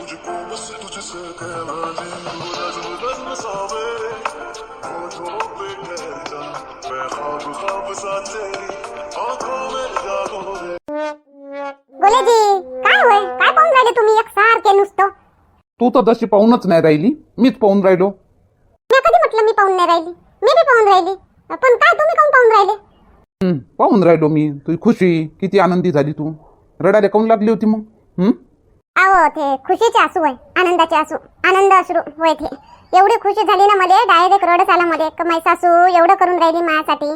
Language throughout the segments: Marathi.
मुझको बस तुझसे कहना जी नज्म नज्म सावे होठों पे ठहर जा मैं ख्वाब ख्वाब सा तेरी आंखों में जागो रे गोलेजी काय होय? काय पाहून राहिले तुम्ही? एक सारखे नुसतं. तू तर जशी पाहूनच नाही राहिली. मीच पाहून राहिलो. मी कधी म्हटलं मी पाहून नाही राहिली? मी बी पाहून राहिली. पण काय तुम्ही काऊन पाहून राहिले? हं, पाहून राहिलो मी. तुझी खुशी किती आनंदी झाली तू. रडायला काऊन लागली होती मग? हं? अहो ते खुशीचे आसू आहे आनंदाचे आसू आनंद अश्रू होय ते. एवढी खुशी झाली ना मध्ये डायरेक्ट रडच आला मध्ये का माई सासू एवढं करून राहिली माझ्यासाठी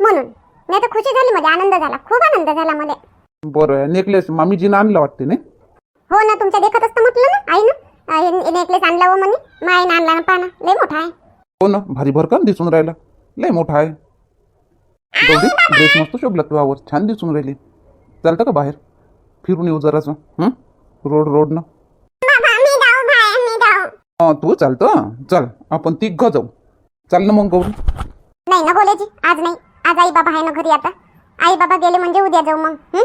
म्हणून नाही तर खुशी झाली मध्ये आनंद झाला खूप आनंद झाला मध्ये बरं नेकलेस मामीजीनं आणला वाटते नाही? हो ना तुमच्या देखत असतं म्हटलं ना आई ना. नेकलेस आणला हो म्हणे माईनं आणला ना पाना लय मोठा आहे. हो ना भारी भरकन दिसून राहिला. लय मोठा आहे. गौरी ड्रेस मस्त शोभला तुझ्यावर छान दिसून राहिली. चालतं का बाहेर? फिरून येऊ जरासं हं? रोड बाबा जाऊ अं, तू चालतं चल आपण तिघ जाऊ. चाल ना मग गौरी. नाही ना बोलायची आज नाही. आज आई बाबा आहे ना घरी आता. आई बाबा गेले म्हणजे उद्या जाऊ मग हं?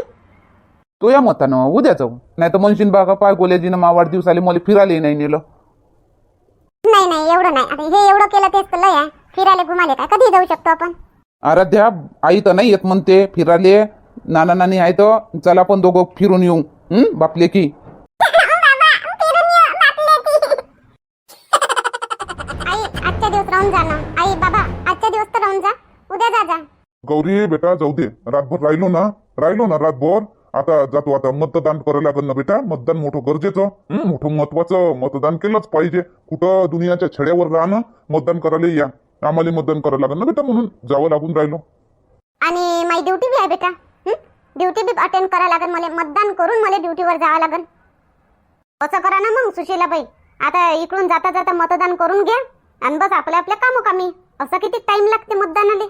तो या मतानं उद्या जाऊ. नाही तर म्हणशील बागा पाय गोल्याजीनं मा वाढदिवसाले मला फिरायला नाही नेलं. नाही नाही एवढं नाही. आता हे एवढं केलं तेच तर लय आहे. फिरायला घुमाले काय? कधी जाऊ शकतो आपण? आराध्या आई तर नाही येत म्हणते फिरायले नाना नानी आहे तर चला आपण दोघं फिरून येऊ. हं? बापले की आई आजच्या दिवस राहून जा ना. आई बाबा आजच्या दिवस तर राहून जा. उद्या जा जा. गौरी बेटा जाऊ दे. रातभर राहिलो ना. राहिलो ना रातभर. आता जातो आता मतदान करायला लागेल ना बेटा. मतदान मोठं गरजेचं. हं, मोठं महत्वाचं. मतदान केलंच पाहिजे. कुठं दुनियाच्या छड्यावर राहणं मतदान करायला या. आम्हाला मतदान करायला लागेल ना बेटा म्हणून जावं लागून राहिलो. आणि माझी ड्युटी बी आहे बेटा. ड्युटी बी अटेंड करा लागेल मला. मतदान करून मला ड्युटीवर जावं लागेल. असं करा ना मग सुशीलाबाई. आता इकडून जाता जाता मतदान करून घ्या. आणि बस आपल्या आपल्या कामोकामी असं किती टाइम लागते मतदानाले?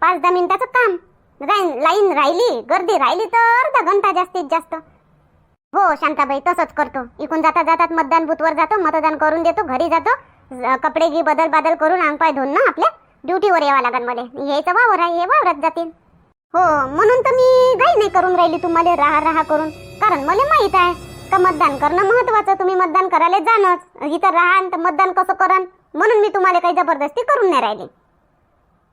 पाच दहा मिनिटाचं काम. राईन लाईन राहिली गर्दी राहिली तर अर्धा घंटा जास्तीत जास्त. हो शांताबाई तसंच करतो. इकून जाता जातात मतदान बूथवर जातो मतदान करून देतो घरी जातो. कपडे गी बदल बदल करून अंग पाय धुवून ना आपल्या ड्युटीवर यावं लागेल मला. यायचं वावर आहे हे वावरात जातील. हो म्हणून तर मी घाई नाही करून राहिली तुम्हाला राहा राहा करून. कारण मला माहीत आहे का मतदान करणं महत्वाचं. तुम्ही मतदान करायला जाणच. इथं राहा तर मतदान कसं करान म्हणून मी तुम्हाला काही जबरदस्ती करून नाही राहिली.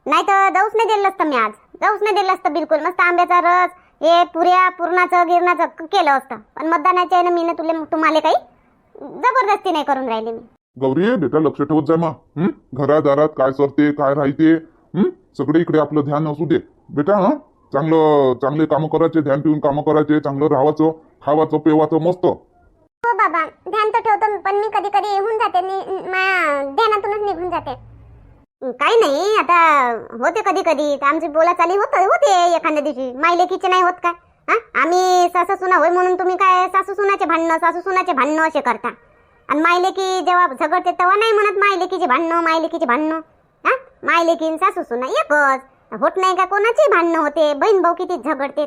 नाही तर जाऊच नाही दिलं असतं मी आज. जाऊच नाही दिलं असतं बिलकुल. मस्त आंब्याचा रस हे पुऱ्या पुरणाचं गिरणाचं केलं असतं. पण मतदानाच्या आहे ना मी ना तुले तुम्हाला काही जबरदस्ती नाही करून राहिली मी. गौरी बेटा लक्ष ठेवत जाय मा. घरा दारात काय सरते काय राहते? सगळे इकडे आपलं ध्यान असू दे. बेटा हा? चांगलं चांगले कामं करायचे ध्यान ठेवून कामं करायचे चांगलं राहायचं खावाचं पेवाचं मस्त. ध्यान पण मी कधी कधी येऊन जाते ध्यानातूनच निघून जाते. काही नाही आता होते कधी कधी आमची बोलाचाली होत होते एखाद्या दिवशी. मायलेकीचे नाही होत का? हा? आम्ही सासू सुना होय म्हणून तुम्ही काय सासू सुनाचे भांडणं सासू सुनाचे भांडणं असे करता? आणि मायलेकी जेव्हा झगडते तेव्हा नाही म्हणत मायलेकीचे भांडणं मायलेकीचे भांडणं. हा? मायलेकी आणि सासू सुना एकच. होत नाही का कोणाची भांडणं होते? बहीण भाऊ किती झगडते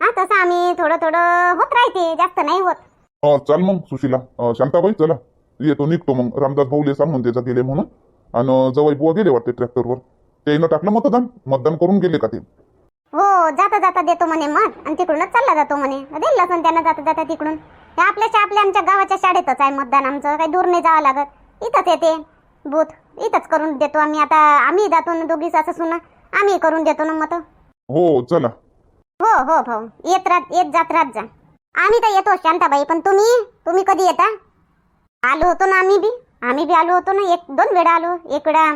हा तसं आम्ही थोडं थोडं होत राहते जास्त नाही होत. अं, चाल मग सुशीला. शांताबाई चला. येतो निघतो मग. रामदास भाऊले सांग म्हणून त्याचा गेले म्हणून. आणि जवळ बुवा गेले वाटते ट्रॅक्टरवर त्यानं टाकलं मतदान. मतदान करून गेले का ते? हो जाता जाता देतो म्हणे मग आणि तिकडूनच चालला जातो म्हणे. दिलं असं त्यांना जाता जाता तिकडून. हे आपल्याच्या आपल्या आमच्या गावाच्या शाळेतच आहे मतदान आमचं. काही दूर नाही जावं लागत. इथंच येते. बूथ. इथंच करून देतो आम्ही. आता आम्ही जातो ना दोघी सासू सुना. आम्ही करून देतो ना मत. हो चला. हो हो हो येत रात येत जात रात जा. आम्ही तर येतो शांताबाई. पण तुम्ही? तुम्ही कधी येता? आलो होतो ना आम्ही बी. आम्ही बी आलो होतो ना. एक दोन वेळा आलो. एक वेळा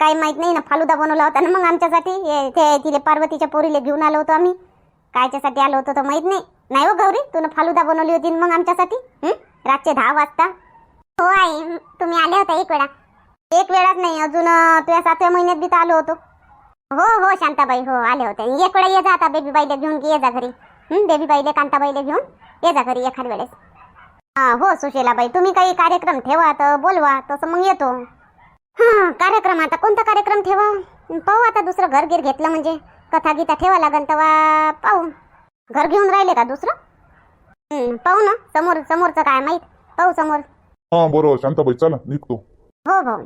काही माहीत नाही ना फालुदा बनवला होता ना मग आमच्यासाठी. ते तिले पार्वतीच्या पोरीले घेऊन आलो होतो आम्ही. कायच्यासाठी आलो होतो तर माहीत नाही. नाही हो गौरी तू फालुदा बनवली होती मग आमच्यासाठी? रातचे दहा वाजता? हो आई तुम्ही आले होता एक वेळा. एक वेळाच नाही अजून तुझ्या सातव्या महिन्यात बी तर आलो होतो. हो हो शांताबाई हो आले होते एक वेळा ये जा आता बेबी बाईला घेऊन की ये जा घरी. हं, बेबी बाईले कांताबाईला घेऊन ये जा घरी एखाद वेळेस. हा हो सुशीलाबाई तुम्ही काही कार्यक्रम ठेवा तर बोलवा तसं मग येतो. हा कार्यक्रम आता कोणता कार्यक्रम ठेवा? पाहू आता दुसरं घर गिर घेतलं म्हणजे. कथा गीता ठेवा लागन तेव्हा पाहू. घर घेऊन राहिले का दुसरं? हं, पाहू ना समोर समोरचं काय माहीत? पाहू समोर. हा बरोबर शांताबाई चला निघतो. हो भाऊ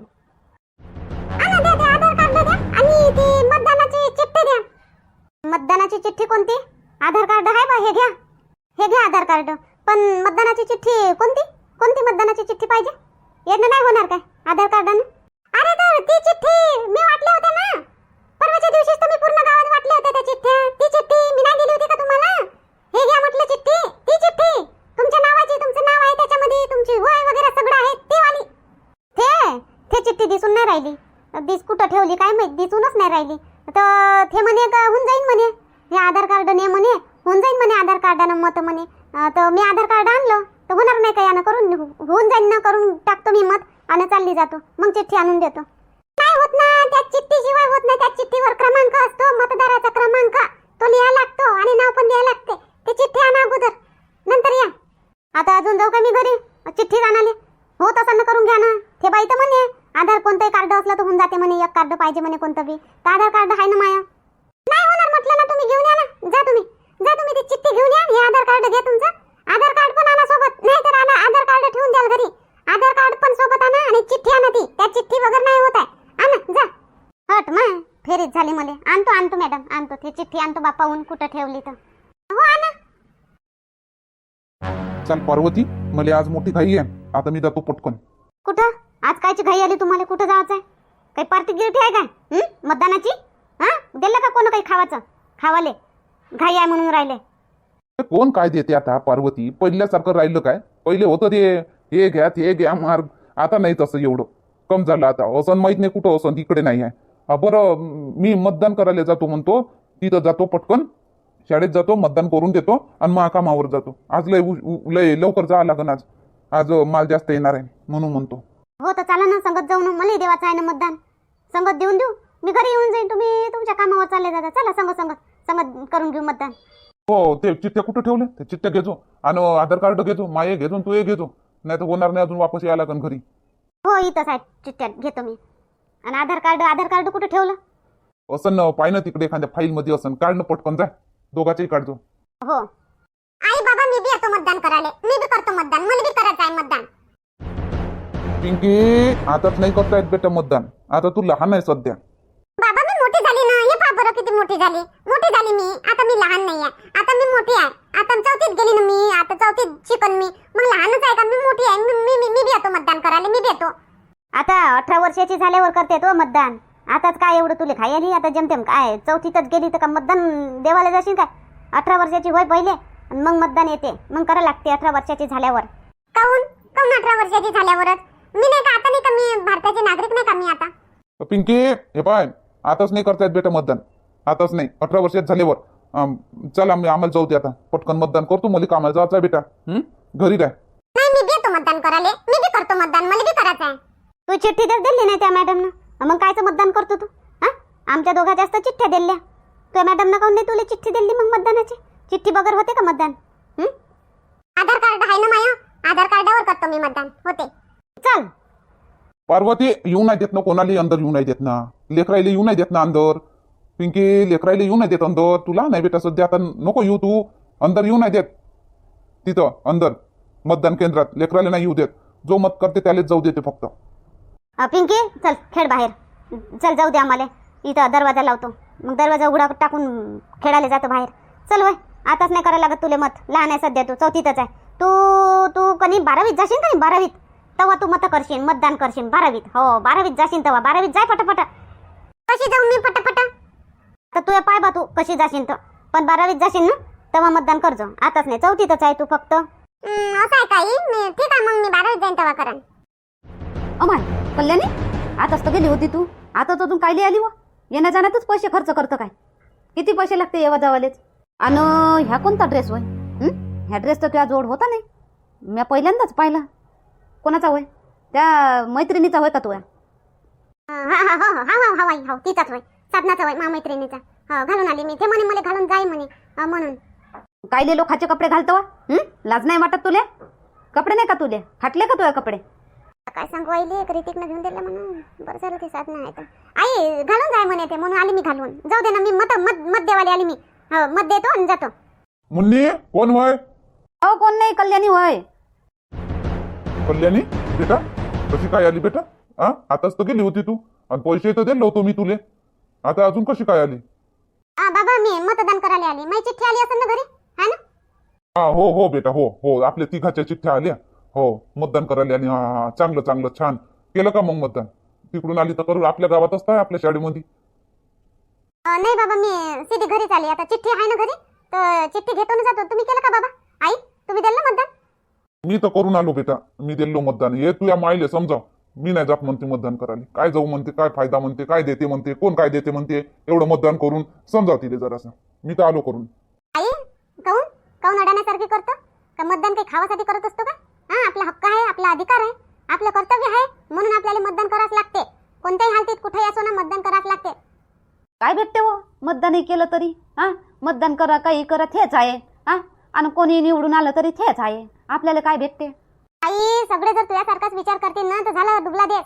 द्या आणि ती मतदानाची चिठ्ठी द्या. मतदानाची चिठ्ठी कोणती? आधार कार्ड आहे बा हे घ्या. हे घ्या आधार कार्ड. पण मतदानाची चिठ्ठी कोणती? कोणती मतदानाची चिठ्ठी पाहिजे? येणं नाही होणार काय? आधार कार्डानं? अरे तर ती चिठ्ठी मी वाटली होते ना. परवाच्या दिवशीच तुम्ही पूर्ण गावात वाटले होते त्या चिठ्ठ्या. ती चिठ्ठी मी नाही दिली होती का तुम्हाला? हे घ्या म्हटलं चिठ्ठी. ती चिठ्ठी. तुमच्या नावाची तुमचं नाव आहे त्याच्यामध्ये. तुमची वय वगैरे सगळं आहे ती वाली. ते ते चिठ्ठी दिसून नाही राहिली. दिस कुठं ठेवली काय माहीत? दिसूनच नाही राहिली. तर ते म्हणे का होऊन जाईन म्हणे. हे आधार कार्ड ने म्हणे होऊन जाईन म्हणे आधार कार्डानं मत म्हणे. तर मी आधार कार्ड आणलं तर होणार नाही का यानं करून? हो, होऊन जाईन ना करून टाकतो मी मत आणि चालली जातो. मग चिठ्ठी आणून देतो. नाही होत ना त्या चिठ्ठीशिवाय होत नाही. त्या चिठ्ठीवर क्रमांक असतो मतदाराचा क्रमांक. तो लिहा लागतो आणि नाव पण लिहा लागते. ते चिठ्ठी आणा अगोदर. नंतर या. आता अजून जाऊ का मी घरी? चिठ्ठी आणाले हो तसं करून घ्या ना. ते बाई तर म्हणे आधार कोणतंही कार्ड असलं तर होऊन जाते म्हणे. एक कार्ड पाहिजे म्हणे कोणतं बी. तर आधार कार्ड आहे ना माया? नाही होणार. म्हटलं ना तुम्ही घेऊन या ना. जा तुम्ही. जा तुम्ही ती चिठ्ठी घेऊन या. हे आधार कार्ड घ्या तुमचं. आधार कार्ड पण आणा सोबत. नाही तर आणा आधार कार्ड ठेवून द्याल घरी. आधार कार्ड पण सोबत आणा आणि चिठ्ठी आणा ती. त्या चिठ्ठी वगैरे नाही होत आहे. आणा जा. हट फेरीच झाली मला. आणतो आणतो मॅडम. आणतो. ती चिठ्ठी आणतो बापाहून कुठं ठेवली तर. हो आणा चाल पार्वती. मला आज मोठी घाई आहे. आता मी जातो पटकन. कुठं? आज कायची घाई आली तुम्हाला? कुठं जायचं आहे काही पार्टी गिरटी आहे काय? हं? मतदानाची? हा? दिलं का कोण काही खावाचं? खावाले. घाई आहे म्हणून राहिले. ते कोण काय देते आता पार्वती? पहिल्यासारखं राहिलं काय? पहिले होतं ते. हे घ्या ते घ्या मार्ग आता नाही तसं एवढं. कम झालं आता. असं माहीत नाही कुठं असं इकडे नाही आहे. हा, बरं मी मतदान करायला जातो म्हणतो. तिथं जातो पटकन. शाळेत जातो मतदान करून देतो आणि मग कामावर जातो. आज लय उ- उ- लय लवकर जावं लागन आज. आज माल जास्त येणार आहे म्हणून म्हणतो. हो तर चला ना संगत जाऊ ना. मला देवाचं आहे ना मतदान. संगत देऊन देऊ. मी घरी येऊन जाईन तुम्ही तुमच्या कामावर चालले जाता. चला संगत संगत संगत करून घेऊ मतदान. हो ते चिठ्ठ्या कुठं ठेवले ते चिठ्ठ्या घेतो आणि आधार कार्ड घेतो माये घेतो तू हे घेतो नाही तर होणार नाही अजून वापस यायला लागन घरी. हो इथंच आहे चिठ्ठ्यात घेतो मी. आणि आधार कार्ड आधार कार्ड कुठं ठेवलं? असं न पाय ना तिकडे एखाद्या फाईल मध्ये असं काढणं पटकन जाय दोघांचेही काढतो हो. आई बाबा मी बी येतो मतदान करायला. मी बी करतो मतदान. मला बी करायचं आहे मतदान. पिंकी आताच नाही करता येत बेटा मतदान. आता तू लहान आहे सध्या. हे बरं किती मोठी झाली. मोठी झाली मी. आता मी लहान नाही आहे आता मी मोठी आहे. आता चौथीत गेली ना मी. आता चौथीत शिकन मी. मग लहानच आहे का? मी मोठी आहे. मी मी मी बी येतो मतदान करायला. मी बी येतो. आता अठरा वर्षाची झाल्यावर करते तो मतदान. आताच काय एवढं तुला खायली आता जमतेम काय? चौथीतच गेली तर का मतदान देवाला जाशील काय? अठरा वर्षाची होय पहिले. आणि मग मतदान येते. मग करा लागते अठरा वर्षाची झाल्यावर. काऊन? काऊन अठरा वर्षाची झाल्यावरच? मी नाही का? आता नाही का मी भारताचे नागरिक नाही का मी आता? पिंकी हे पाय. आताच नाही करता येत बेटा मतदान. आताच नाही अठरा वर्षात झाल्यावर. चल आम्ही आम्हाला जाऊ दे आता. पटकन मतदान करतो मला कामाला जायचं बेटा. हं? घरी राह. नाही मी मतदान करायला. मी बी करतो मतदान. मला बी करायचं आहे तू चिठ्ठी तर दिली नाही त्या मॅडमनं. मग कायचं मतदान करतो तू? हा? आमच्या दोघा जास्त चिठ्ठ्या दिल्या. त्या मॅडमनं काऊन नाही तुला चिठ्ठी दिली मग मतदानाची? चिठ्ठी बगर होते का मतदान? हं? आधार कार्ड आहे ना माया? आधार कार्डावर करतो मी मतदान. होते. चल. पार्वती येऊ नाही देत ना कोणाला अंदर येऊ नाही देत ना. लेकरायला येऊ नाही देत ना अंदर. पिंकी लेकरायला येऊ नाही देत अंदर. तुला नाही बेटा सध्या आता नको येऊ तू. अंदर येऊ नाही देत. तिथं अंदर. मतदान केंद्रात. लेकराला नाही येऊ देत. जो मत करते त्यालाच जाऊ देते फक्त. अ, पिंकी चल खेळ बाहेर. चल जाऊ दे आम्हाला. इथं दरवाजा लावतो. मग दरवाजा उघडा टाकून खेळायला जातो बाहेर. चल वय आताच नाही करायला लागत तुले मत. लहान आहे सध्या तू. चौथीतच आहे. तू तू कधी बारावीत जाशील का नाही बारावीत? तेव्हा तू मत करशील मतदान करशील बारावीत. हो बारावीत जाशील तेव्हा. बारावीत जाय पटापट कशी जाऊ मी पटापटा तर तू पाय बा तू कशी जाशील तर पण बारावीत जाशील ना तेव्हा मतदान करजो आताच नाही चौथीतच आहे तू फक्त असं आहे मी ठीक आहे मग मी अमाय कल्याणी आताच तर गेली होती तू आता अजून कायली आली व येण्या जाण्यातच पैसे खर्च करतं काय किती पैसे लागते येवा जावालेच आणि ह्या कोणता ड्रेस होय ह्या ड्रेस तर तुझ्या जोड होता नाही मी पहिल्यांदाच पाहिला कोणाचा होय त्या मैत्रिणीचा होय का तुया हा हा हा हा हा हा तिचाच होय साधनाचा होय मा मैत्रिणीचा हो घालून आली मी. ते म्हणे मला घालून जाय म्हणे. अं, म्हणून. कायले लोकाचे कपडे घालतो? वा? हं? लाज नाही वाटत तुले? कपडे नाही का तुले? फाटले का तुझे कपडे? काय सांगू आईले रितिकनं घेऊन दिलं म्हणून. बरं झालं ते साधनं आहे तर. आई घालून जाय म्हणे ते म्हणून आली मी घालून. जाऊ दे ना मी मत मत मत देवाली आली मी. हो मत देतो आणि जातो. मुन्नी कोण होय? अहो कोण नाही कल्याणी होय. कल्याणी? बेटा कशी काय आली बेटा? हा आताच तर गेली होती तू. आणि पैसे तर दिले होतो मी तुले. आता अजून कशी काय आली? आ बाबा मी मतदान करायला आली. माझी चिठ्ठी आली असेल ना घरी? हा ना? हा हो हो बेटा हो हो. आपल्या तिघाच्या चिठ्ठ्या आल्या. हो मतदान करायला आणि हा हा चांगलं चांगलं छान. केलं का मग मतदान? तिकडून आली तर करू. आपल्या गावातच काय आपल्या शाळेमध्ये. अ, नाही बाबा मी सीधी घरीच आली. आता चिठ्ठी आहे ना घरी? तर चिठ्ठी घेतो ना जातो. तुम्ही केलं का बाबा? आई तुम्ही दिलं ना मतदान? मी तर करून आलो बेटा. मी दिलो मतदान. हे तुया मायले समजाव. मी नाही जात म्हणते मतदान करायला. काय जाऊ म्हणते काय फायदा म्हणते काय देते म्हणते कोण काय देते म्हणते एवढं मतदान करून समजाव तिथे जरासं. मी तर आलो करून. आई काऊन काऊन अडाण्यासारखी करतो? का मतदान काही खावासाठी करत असतो का? हा आपला हक्क आहे आपला अधिकार आहे आपलं कर्तव्य आहे म्हणून आपल्याला मतदान करावंच लागते. कोणत्याही हालतीत कुठेही असो ना मतदान करावंच लागते. काय भेटते हो? मतदानही केलं तरी हा? मतदान करा काही करा तेच आहे. हा? आणि कोणी निवडून आलं तरी तेच आहे. आपल्याला काय भेटते? आई सगळे जर तुझ्यासारखाच विचार करतील ना तर झालं डुबला देश.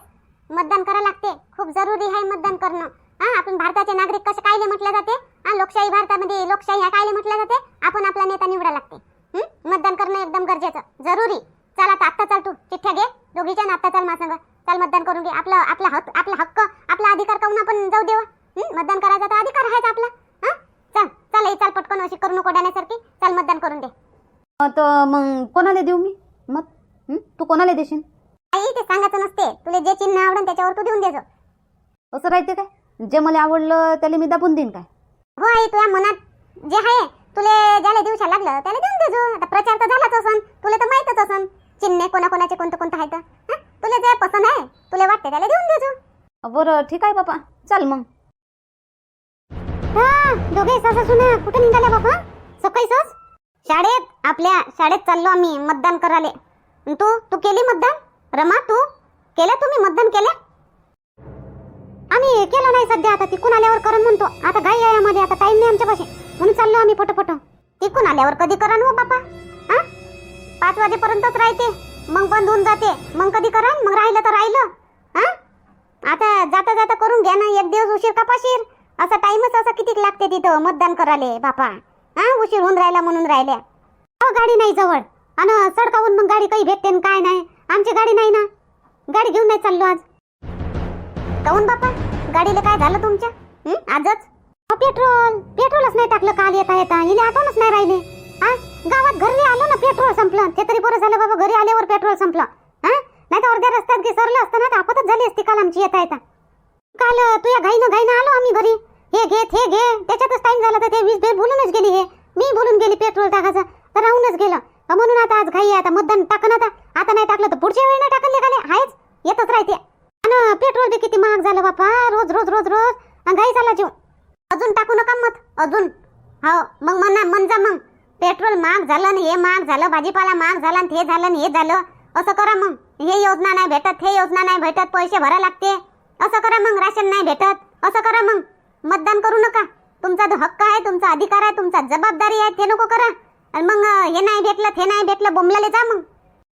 मतदान करा लागते. खूप जरुरी आहे मतदान करणं. हा आपण भारताचे नागरिक कसे कायले म्हटलं जाते? हा लोकशाही भारतामध्ये लोकशाही ह्या कायले म्हटलं जाते? आपण आपला नेता निवडा लागते. मतदान करणं एकदम गरजेचं. जरुरी. चल आता आत्ता चाल तू. चिठ्ठ्या घे. दोघीच्या ना आत्ता चाल माझ्या चल मतदान करून घे. आपलं आपला हक आपला हक्क आपला अधिकार काऊन आपण जाऊ देवा? मतदान करायचा तर अधिकार आहेच आपला. हा? चल चल आई चाल पटकन अशी करू नको डाण्यासारखी चल मतदान करून दे. तर मग कोणाला देऊ मी? मत तू कोणाला देशील? आई ते सांगायचं नसते. तुला जे चिन्ह आवडन त्याच्यावर तू देऊन देजो. असं राहते काय? जे मला आवडलं त्याला मी दाबून देईन काय? हो आई तुझ्या मनात जे आहे तुले ज्याला दिवसा लागलं त्याला देऊन देजो. आता प्रचार तर झालाच असन. तुला तर माहीतच असन. चिन्ह कोणाकोणाचे कोणतं कोणतं आहे तर. हं? तुला जे पसंत आहे तुला वाटते त्याला देऊन देजो. बरं ठीक आहे बापा. चाल मग. हा दोघे सासा सुना कुठे निघाल्या बाबा सकाळी सस? शाळेत? आपल्या शाळेत चाललो आम्ही मतदान करायला. तू? तू केली मतदान? रमा तू? केलं तुम्ही मतदान केलं? आम्ही केलं नाही सध्या आता. तिकून आल्यावर करण म्हणतो. आता घाई आहे आम्हाला. आता टाइम नाही आमच्यापाशी. म्हणून चाललो आम्ही पटपट. तिकून आल्यावर कधी करण हो बापा? हा? पाच वाजेपर्यंतच राहते. मग बंद होऊन जाते. मग कधी करण? मग राहिलं तर राहिलं. हा? आता जाता जाता करून घ्या ना. एक दिवस उशीर कपाशीर असा टाइमच असा कितीक लागते तिथं मतदान करायला बापा? हा? उशीर होऊन राहिला म्हणून राहिल्या. हो, गाडी नाही जवळ. आणि सडकावून मग गाडी काही भेटते न काय नाही. आमची गाडी नाही ना. गाडी घेऊन नाही चाललो आज. काऊन बापा? गाडीला काय झालं तुमच्या? हं? आजच? अहो, पेट्रोल. पेट्रोलच नाही टाकलं काल येता येता. इले आठवणच नाही राहिले. हा गावात घरी आलो ना पेट्रोल संपलं. ते तरी बरं झालं बाबा घरी आल्यावर पेट्रोल संपलं. हा? नाही तर अर्ध्या रस्त्यात की असतं ना तर आपतच झाली असती काल आमची येता येता. काल तुझ्या घाईनं घाईनं आलो आम्ही घरी. हे घे हे घे. त्याच्यातच टाइम झाला तर ते वीस बेल बोलूनच गेली हे. मी बोलून गेली पेट्रोल टाकायचं. तर राहूनच गेलं. म्हणून आता आज घाई आहे आता मतदान टाकन आता. आता नाही टाकलं तर पुढच्या वेळी नाही टाकले घाले आहेच येतच राहते. आणि पेट्रोल बी किती महाग झालं बापा. रोज रोज रोज रोज. घाई झाला जीव. अजून टाकू नका मत. अजून. हो मग म्हणा म्हणजा मग. पेट्रोल महाग झालं आणि हे महाग झालं भाजीपाला महाग झाला आणि हे झालं आणि हे झालं. असं करा मग. हे योजना नाही भेटत हे योजना नाही भेटत. पैसे भरा लागते. असं करा मग राशन नाही भेटत. असं करा मग. मतदान करू नका. तुमचा जो हक्क आहे तुमचा अधिकार आहे तुमचा जबाबदारी आहे ते नको करा. आणि मग हे नाही भेटलं हे नाही भेटलं बोंबलाले जा मग.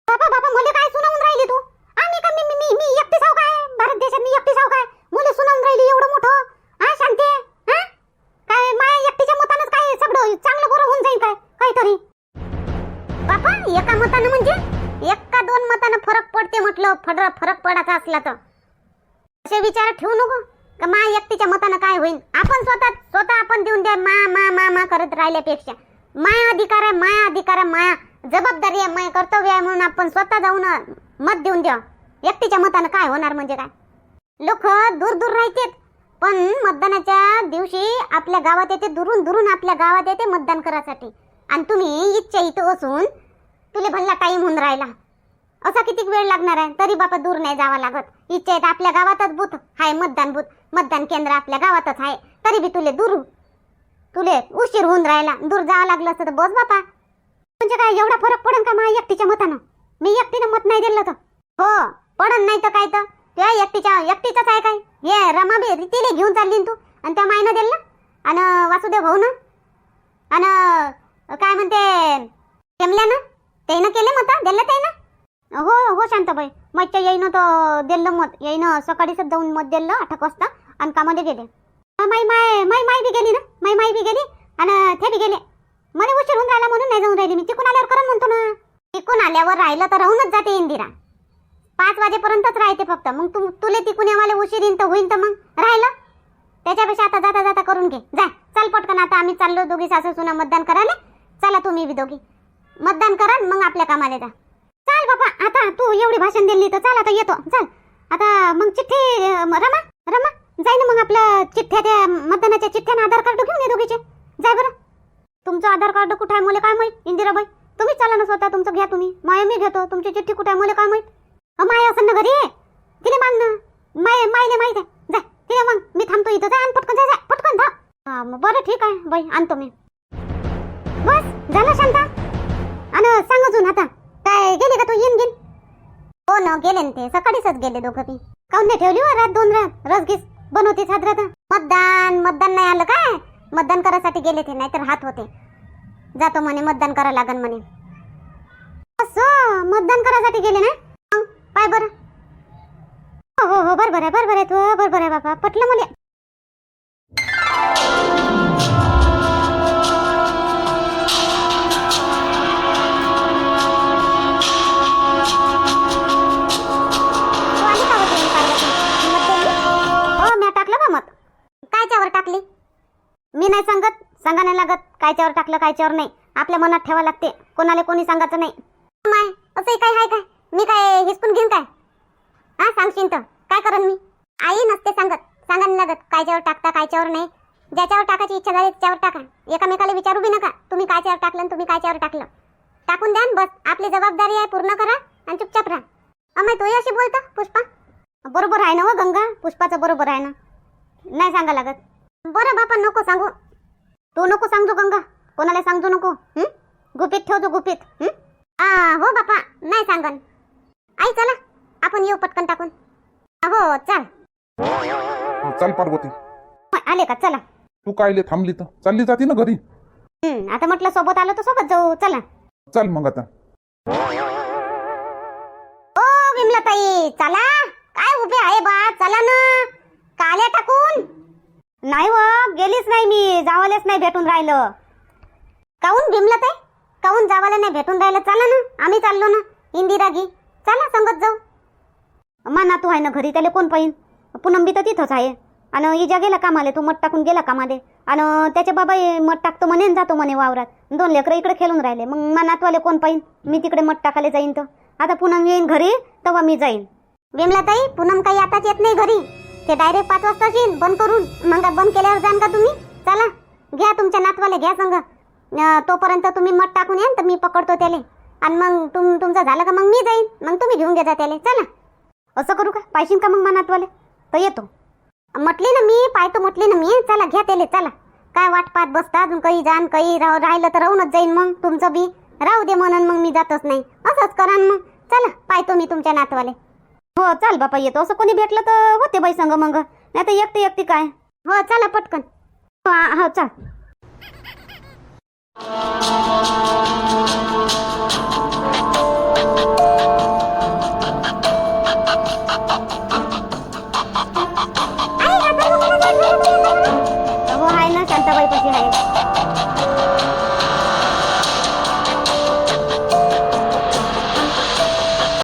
बाबा बाबा मुले काय सुनावून राहिली तू? आम्ही का मी मी मी- मी एकटी साव काय? भारत देशात मी एकटी साव काय? मुले सुनावून राहिली एवढं मोठं? हा शांती हा काय माया एकटीच्या मतानंच काय सगळं चांगलं बरं होऊन जाईल काय? काहीतरी. बापा एका मतानं म्हणजे? एका दोन मतानं फरक पडते म्हटलं फड फरक पडायचा असला तर. असे विचार ठेवू नको. का मा एकटीच्या मतानं काय होईल आपण स्वतः स्वतः आपण देऊन द्या मा मा मा मा करत राहिल्यापेक्षा. माया अधिकार आहे माया अधिकार आहे माया. जबाबदारी आहे माया कर्तव्य आहे म्हणून आपण स्वतः जाऊन मत देऊन द्या. व्यक्तीच्या मतानं काय होणार म्हणजे काय? लोक दूर दूर राहतेत पण मतदानाच्या दिवशी आपल्या गावात येते दुरून दुरून आपल्या गावात येते मतदान करायसाठी. आणि तुम्ही इच्छा इथं असून तुले भल्ला टाईम होऊन राहिला. असा किती वेळ लागणार आहे? तरी बापा दूर नाही जावं लागत. इच्छा येत आपल्या गावातच बूथ आहे मतदान बूथ. मतदान केंद्र आपल्या गावातच आहे. तरी बी तुले दूर तुले उशीर होऊन राहिला. दूर जावं लागलं असतं तर बस बापा. म्हणजे काय एवढा फरक पडन का माझ्या एकटीच्या मतानं? मी एकटीनं मत नाही दिलं तर. हो पडन नाही तर काय तर. त्या एकटीच्या एकटीचाच आहे काय? हे रमा बी तिले घेऊन चालली तू आणि त्या मायनं दिलं. आणि वासुदेव भाऊ ना आणि काय म्हणते टेमल्यानं त्यानं केले मत दिलं त्यानं हो हो शांताबाई. मच्छा येईन तर दिलं मत. येईन सकाळीच जाऊन मत दिलं आठ वाजता. आणि कामाला गेले. माई माय माई माय बी गेली ना? माई माय बी गेली आणि ते बी गेले. मला उशीर होऊन राहिला म्हणून नाही जाऊन राहिली मी. तिकून आल्यावर करून म्हणतो ना. तिकून आल्यावर राहिलं तर राहूनच जाते इंदिरा. पाच वाजेपर्यंतच राहते फक्त. मग तू तुले तिकून आम्हाला उशीर येईन तर होईन तर मग राहिलं. त्याच्यापेक्षा आता जाता जाता करून घे. जा चल पटकन आता. आम्ही चाललो दोघी सासू सुना मतदान करायला. चला तुम्ही बी दोघी. मतदान करा मग आपल्या कामाला जा. चाल बाबा आता तू एवढी भाषण दिली तर चाल आता येतो. चल. आता मग चिठ्ठी रमा रमा. जाय ना मग आपल्या चिठ्ठ्या त्या मतदानाच्या चिठ्ठ्यानं आधार कार्ड घेऊन ये दोघीचे. जाय बरं. तुमचं आधार कार्ड कुठं आहे मला काय माहीत? इंदिराबाई तुम्ही चला ना स्वतः तुमचं घ्या तुम्ही. माय मी घेतो. तुमची चिठ्ठी कुठं आहे मला काय माहीत? अ, माय असं ना घरी. तिने माग ना. माय मायले माहीत आहे. जा तिने मग मी थांबतो इथं. जा आणि पटकन जा जा पटकन जा हा, मग बरं ठीक आहे. बाई आणतो मी. बस झालं शांता. आणि सांग अजून आता. काय गेले का तू? येईन घेईन. हो ना गेले ना ते. सकाळीच गेले दोघं मी काऊन नाही ठेवली हो? रात दोन रात. रसगीस बनवते साजरात मतदान मतदान नाही आलं काय? मतदान करायसाठी गेले ते नाहीतर हात होते. जातो म्हणे मतदान करा लागन म्हणे. असं? मतदान करायसाठी गेले ना? पाय बरं. हो हो हो बरोबर आहे बरोबर आहे तू बरोबर आहे बाबा. पटलं मला. टाकली? मी नाही सांगत. सांगा नाही लागत. कायच्यावर टाकलं कायच्यावर नाही. आपल्या मनात ठेवा लागते. कोणाला कोणी सांगायचं नाही. माय असंही काय आहे काय? मी काय हिसकून घेईन काय? हा सांगशील तर. काय करण मी? आई नसते सांगत. सांगा नाही लागत. कायच्यावर टाकता कायच्यावर नाही. ज्याच्यावर टाकायची इच्छा झाली त्याच्यावर टाका. एकामेकाला विचारू बी नका. तुम्ही कायच्यावर टाकलं आणि तुम्ही कायच्यावर टाकलं. टाकून द्या बस. आपली जबाबदारी आहे पूर्ण करा आणि चुपचाप राहा. अमाय तोही अशी बोलतो पुष्पा? बरोबर आहे ना हो गंगा. पुष्पाचं बरोबर आहे ना. नाही सांगा लागत. बरं बापा नको सांगू. तू नको सांगतो गंगा. कोणाला सांगतो नको? गुपित ठेवतो गुपित हं? हो बापा नाही सांगन. आई चला. आपण येऊ पटकन टाकून. हो चल. चाल पार्वती. आले का? चला. तू कायले थांबली तर? चालली जाती ना घरी? आता म्हटलं सोबत आलो तर सोबत जाऊ. चला. चाल मग आता. ओ विमलाताई चला. काय उभे आहे बा? चला ना. काल्या टाकून. नाही व गेलीच नाही मी जावालेच नाही भेटून राहिलं. काऊन विमलाताई काऊन जावाला नाही भेटून राहिलं? चला ना आम्ही चाललो ना. इंदिरा गी चला संगत जाऊ. माना तू आहे ना घरी त्याला कोण पाहिन? पूनम बी तर तिथंच आहे. आणि इजा गेला कामाले तू मठ टाकून गेला कामाले. आणि त्याचे बाबा मठ टाकतो म्हणे जातो म्हणे वावरात. दोन लेकरं इकडे खेळून राहिले. मग मनातवाले कोण पाहिन? मी तिकडे मठ टाकायला जाईन तर. आता पूनम येईन घरी तेव्हा मी जाईन. विमलाताई पुनम काही आताच येत नाही घरी. ते डायरेक्ट पाच वाजता येईन बंद करून. मग बंद केल्यावर जाण का तुम्ही? चला घ्या तुमच्या नातवाले घ्या संग. तोपर्यंत तुम्ही मठ टाकून या तर मी पकडतो त्याले. आणि मग तुम तुमचं झालं का मग मी जाईन. मग तुम्ही घेऊन घ्या त्याले. चला. असं करू का? पाहिशीन का मग मनातवाले तर येतो. म्हटली ना मी पाहतो म्हटली ना मी. चला घ्या त्याले चला. काय वाट पाहत बसता? अजून काही जाण काही राह राहिलं तर राहूनच जाईन मग. तुमचं बी. राहू दे म्हणून मग मी जातच नाही. असंच करा मग. चला पाहतो मी तुमच्या नातवाले. हो चाल बापा येतो. असं कोणी भेटलं तर होते बाई संग मग. नाही तर एकटी एकटी काय? हो चला पटकन. हो हो चाल. हो आहे ना शांताबाई कशी आहे?